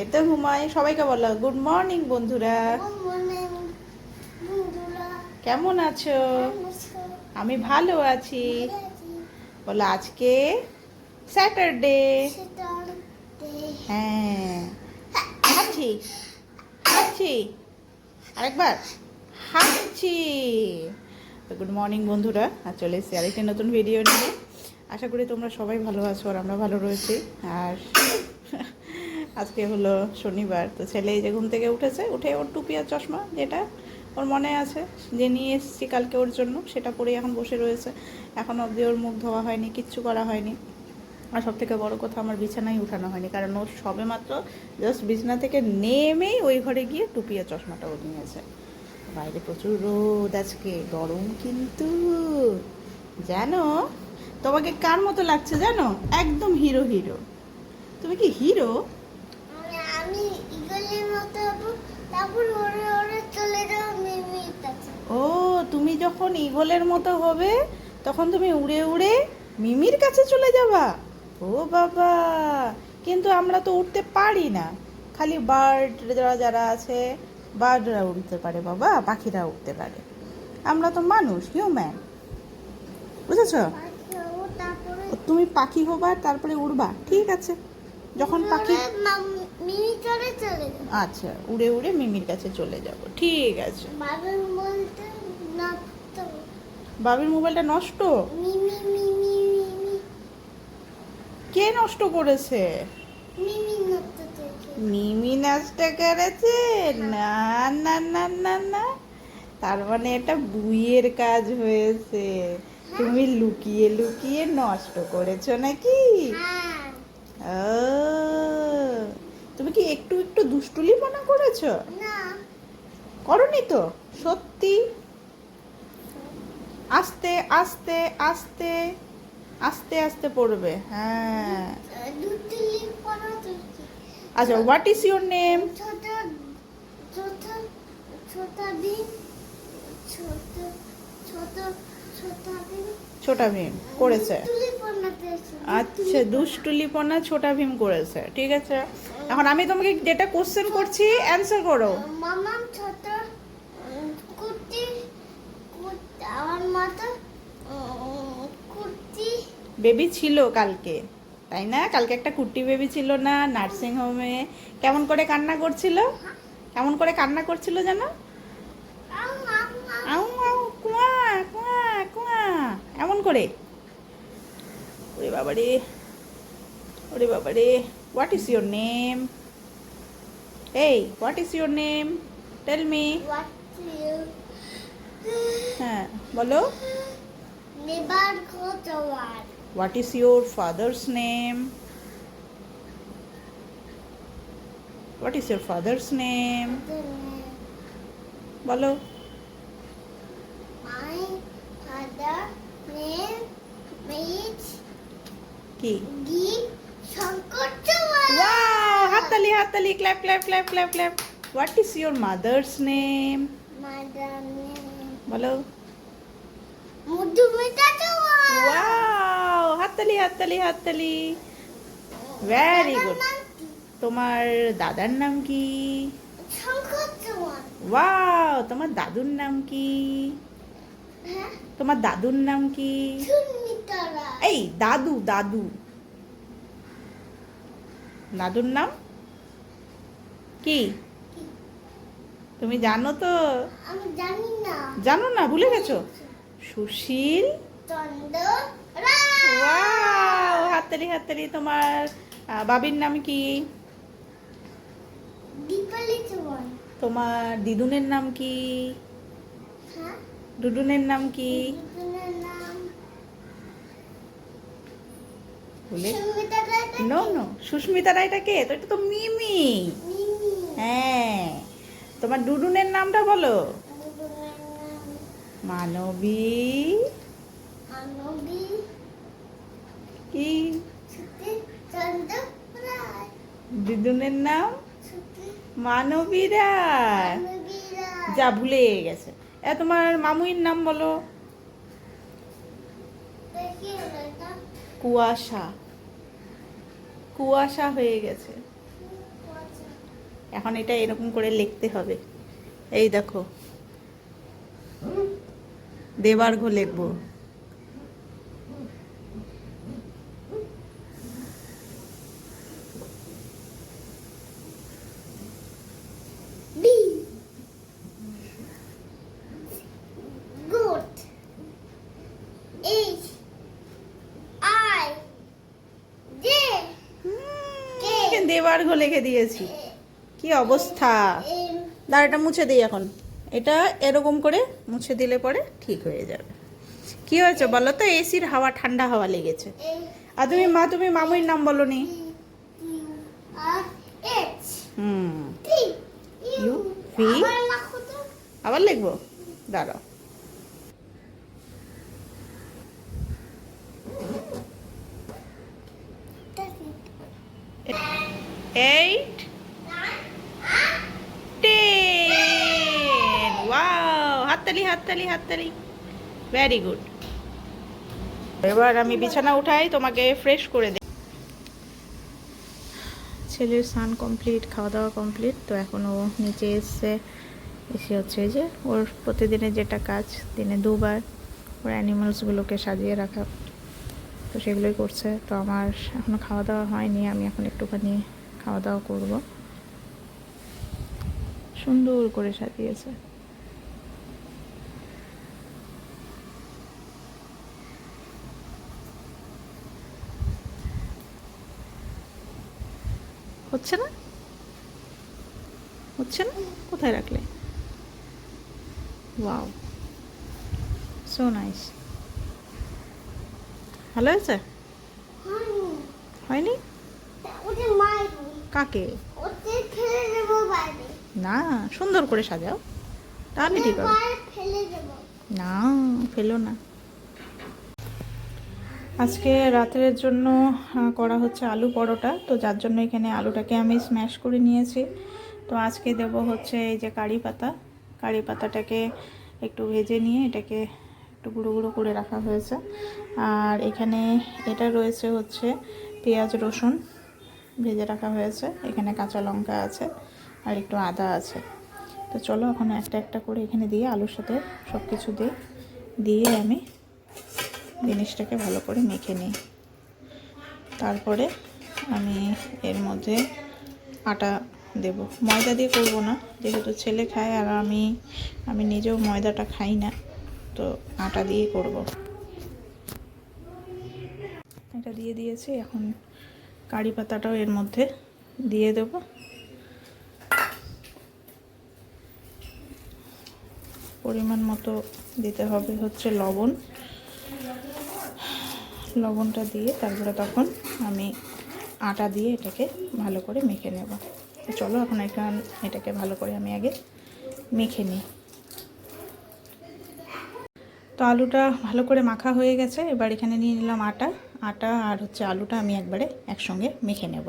এই তো ঘুমাই সবাইকে বলো গুড মর্নিং বন্ধুরা। কেমন আছো? আমি ভালো আছি। বলো আজকে স্যাটারডে হ্যাঁ হাঁচি হাঁচি আরেকবার হাঁচি গুড মর্নিং বন্ধুরা। আর চলে এসেছি আরেকটি নতুন ভিডিও নিয়ে। আশা করি তোমরা সবাই ভালো আছো আর আমরা ভালো রয়েছি। আর আজকে হলো শনিবার, তো ছেলে যে ঘুম থেকে উঠেছে, উঠে ওর টুপি আর চশমা যেটা ওর মনে আছে যে নিয়ে এসেছি কালকে ওর জন্য, সেটা পরেই এখন বসে রয়েছে। এখন অবধি ওর মুখ ধোয়া হয়নি, কিচ্ছু করা হয়নি। আর সব থেকে বড় কথা আমার বিছানায় উঠানো হয়নি, কারণ ওর সবে মাত্র জাস্ট বিছানা থেকে নেমেই ওই ঘরে গিয়ে টুপি আর চশমাটা ও নিয়েছে। বাইরে প্রচুর রোদ আজকে, গরম কিন্তু। জানো, তোমাকে কার মতো লাগছে জানো? একদম হিরো হিরো। তুমি কি হিরো আমি ইগলের মতো হব তারপর ওরে ওরে চলে যাব মিমির কাছে ও তুমি যখন ইগলের মতো হবে তখন তুমি উড়ে উড়ে মিমির কাছে চলে যাবা। ও বাবা কিন্তু আমরা তো উঠতে পারি না। খালি বার্ড যারা যারা আছে বার্ডরা উঠতে পারে বাবা পাখিরা উঠতে পারে। আমরা তো মানুষ হিউম্যান বুঝেছ? তুমি পাখি হবা তারপরে উড়বা ঠিক আছে। যখন পাখি আচ্ছা উড়ে উড়ে মিমির কাছে চলে যাব ঠিক আছে। বলতে না বাবির মোবাইলটা নষ্ট? কে নষ্ট করেছে? মিমি নষ্ট করেছে? না না না না না। তার মানে এটা বুইয়ের কাজ হয়েছে। তুমি লুকিয়ে লুকিয়ে নষ্ট করেছ নাকি? হ্যাঁ। ও। তুমি কি একটু একটু দুষ্টুলি মনে করেছ? না। করনি তো? সত্যি? আস্তে আস্তে আস্তে আস্তে আস্তে পড়বে হ্যাঁ। আচ্ছা হোয়াট ইজ ইউর নেম ছোট ভীম করেছে। আচ্ছা দুষ্টুলিপনা ছোটা ভীম করেছে, ঠিক আছে। এখন আমি তোমাকে যেটা কোশ্চেন করছি অ্যান্সার করো। মামাম ছোট উম, কুর্তি কুর্তি আমার মতো কুর্তি। বেবি ছিল কালকে তাই না? কালকে একটা কুট্টি বেবি ছিল না নার্সিং হোমে। কেমন করে কান্না করছিল? কেমন করে কান্না করছিল জানো? আউ, আউ, কুয়া কুয়া কুয়া। এমন করে। ওরে বাবারে ওরে বাবারে হোয়াট ইজ ইউর নেম এই what is your name tell me হ্যাঁ বলো never go to war? What is your father's name what is your father's name বলো My father name is কি G. Shankar Chawar. ওয়াও হাততালি হাততালি clap clap clap clap clap what is your mother's name Mother name বলো Mudhumita Chawar. Wow হাততালি হাততালি হাততালি very good তোমার দাদার নাম কি Shankar Chawar. ওয়াও তোমার দাদুর নাম কি হ্যাঁ তোমার দাদুর নাম কি সুনিতা রায় এই দাদু দাদু দাদুর নাম কি তুমি জানো তো? আমি জানি না। জানো না? ভুলে গেছো? সুশীল? চন্দ্র হাততালি হাততালি। তোমার বাবির নাম কি? তোমার দিদুনের নাম কি? হ্যাঁ? ডুডুনের নাম কি? দুজনের নাম। রায় নো নো সুস্মিতা রায়টা কে? তো এটা তো মিমি। হ্যাঁ। তোমার ডুডুনের নামটা বলো। মানবী। কি? দিদুনের নাম? মানবী রায়। যা ভুলে গেছে। এ তোমার মামুইর নাম বলো। কুয়াশা। কুয়াশা হয়ে গেছে। এখন এটা এরকম করে লিখতে হবে। এই দেখো। দেবার্ঘ লিখব। জে দেবার্ঘ লিখে দিয়েছি। কি অবস্থা? দাঁড়া এটা মুছে দিই এখন। এটা এরকম করে মুছে দিলে পরে ঠিক হয়ে যাবে। কি হয়েছে বলো তো? এসির হাওয়া ঠান্ডা হাওয়া লেগেছে। আর তুমি মা তুমি মামুর নাম বলো নি হুম। আবার লিখব? দাঁড়াও। হাততালি হাততালি হাততালি। ভেরি গুড এবার আমি বিছানা উঠাই, তোমাকে ফ্রেশ করে দিই। ছেলের স্নান কমপ্লিট খাওয়া দাওয়া কমপ্লিট তো এখন ও নিচে এসছে, এসে হচ্ছে যে ওর প্রতিদিনের যেটা কাজ, দিনে দুবার ওর অ্যানিমালসগুলোকে সাজিয়ে রাখা। তো সেগুলোই করছে, তো আমার এখনও খাওয়া দাওয়া হয়নি, আমি এখন একটুখানি খাওয়া দাওয়া করব। সুন্দর করে সাজিয়েছে। হচ্ছে না? হচ্ছে না? কোথায় রাখলে? ওয়াও সো নাইস ভালো হয়েছে? হয়নি। কাকে? না সুন্দর করে সাজাও। তাহলে ঠিক হবে। না ফেলো না। আজকে রাতের জন্য করা হচ্ছে আলু পরোটা। তো যার জন্য এখানে আলুটাকে আমি স্ম্যাশ করে নিয়েছি। তো আজকে দেব হচ্ছে এই যে কারি পাতা। কারি পাতাটাকে একটু ভেজে নিয়ে এটাকে একটু গুঁড়ো গুঁড়ো করে রাখা হয়েছে। আর এখানে এটা রয়েছে হচ্ছে পেঁয়াজ রসুন ভেজে রাখা হয়েছে। এখানে কাঁচা লঙ্কা আছে আর একটু আদা আছে। তো চলো এখন একটা একটা করে এখানে দিয়ে আলুর সাথে সব কিছু দিই দিয়ে আমি জিনিসটাকে ভালো করে মেখে নিই। তারপরে আমি এর মধ্যে আটা দেব। ময়দা দিয়ে করব না, যেহেতু ছেলে খায় আর আমি আমি নিজেও ময়দাটা খাই না, তো আটা দিয়ে করব। এটা দিয়ে দিয়েছি, এখন কারি পাতাটাও এর মধ্যে দিয়ে দেবো। পরিমাণ মতো দিতে হবে হচ্ছে লবণ। লবণটা দিয়ে তারপরে তখন আমি আটা দিয়ে এটাকে ভালো করে মেখে নেব। চলো এখন এখান এটাকে ভালো করে আমি আগে মেখে নিই। তো আলুটা ভালো করে মাখা হয়ে গেছে, এবার এখানে নিয়ে নিলাম আটা। আটা আর হচ্ছে আলুটা আমি একবারে একসঙ্গে মেখে নেব।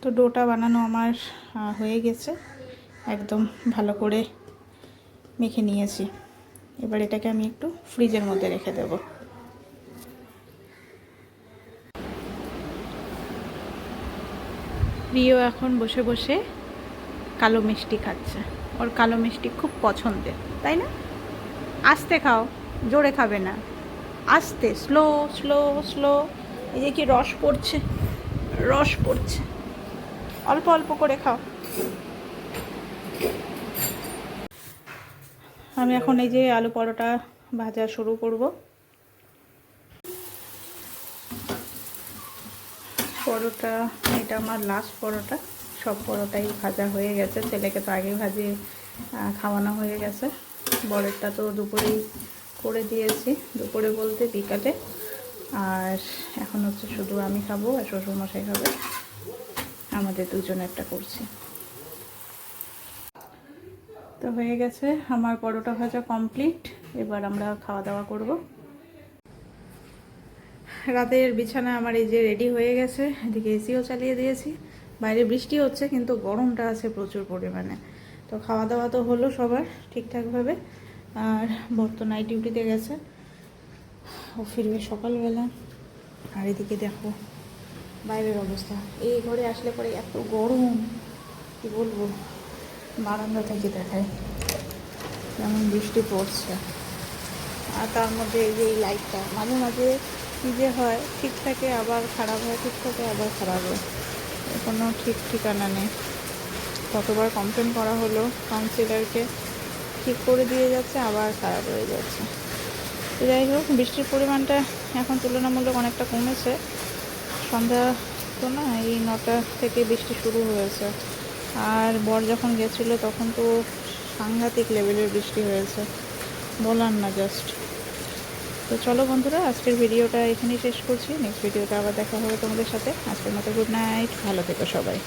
তো ডোটা বানানো আমার হয়ে গেছে। একদম ভালো করে মেখে নিয়েছি। এবার এটাকে আমি একটু ফ্রিজের মধ্যে রেখে দেব। প্রিয় এখন বসে বসে কালো মিষ্টি খাচ্ছে। ওর কালো মিষ্টি খুব পছন্দের, তাই না? আস্তে খাও, জোরে খাবে না। আস্তে স্লো স্লো স্লো এই যে কি রস পড়ছে রস পড়ছে। অল্প অল্প করে খাও। আমি এখন এই যে আলু পরোটা ভাজা শুরু করব। পরোটা, এটা আমার লাস্ট পরোটা। সব পরোটাই ভাজা হয়ে গেছে। ছেলেকে তো আগে ভাজিয়ে খাওয়ানো হয়ে গেছে। বরেরটা তো দুপুরেই করে দিয়েছি, দুপুরে বলতে বিকালে। আর এখন হচ্ছে শুধু আমি খাব আর শ্বশুরমশাই খাবে। আমাদের দুজনেরটা করছি। তো হয়ে গেছে, আমার পরোটা ভাজা কমপ্লিট এবার আমরা খাওয়া দাওয়া করব। রাতের বিছানা আমার এই যে রেডি হয়ে গেছে, এদিকে এসিও চালিয়ে দিয়েছি। বাইরে বৃষ্টি হচ্ছে, কিন্তু গরমটা আছে প্রচুর পরিমাণে। তো খাওয়া দাওয়া তো হলো সবার ঠিকঠাকভাবে। আর বর্ত নাইট ডিউটিতে গেছে। ও ফিরবে সকালবেলা। আর এদিকে দেখো, বাইরের অবস্থা। এই ঘরে আসলে পরে এত গরম, কি বলব? বারান্দা থেকে দেখায় যেমন বৃষ্টি পড়ছে। আর তার মধ্যে এই যে এই লাইটটা মাঝে মাঝে কী যে হয়, ঠিক থাকে, আবার খারাপ হয়, ঠিক থাকে, আবার খারাপ হয়। কোনো ঠিক ঠিকানা নেই। কতবার কমপ্লেন করা হলো কাউন্সিলরকে ঠিক করে দিয়ে যাচ্ছে, আবার খারাপ হয়ে যাচ্ছে। তো যাই হোক, বৃষ্টির পরিমাণটা এখন তুলনামূলক অনেকটা কমেছে। সন্ধ্যা তো না, এই নটা থেকে বৃষ্টি শুরু হয়েছে। আর বর যখন গেছিল তখন তো সাংঘাতিক লেভেলের বৃষ্টি হয়েছে। বলার না জাস্ট তো চলো বন্ধুরা, আজকের ভিডিওটা এখানেই শেষ করছি। নেক্সট ভিডিওটা আবার দেখা হবে তোমাদের সাথে। আজকের মতো গুড নাইট ভালো থেকো সবাই।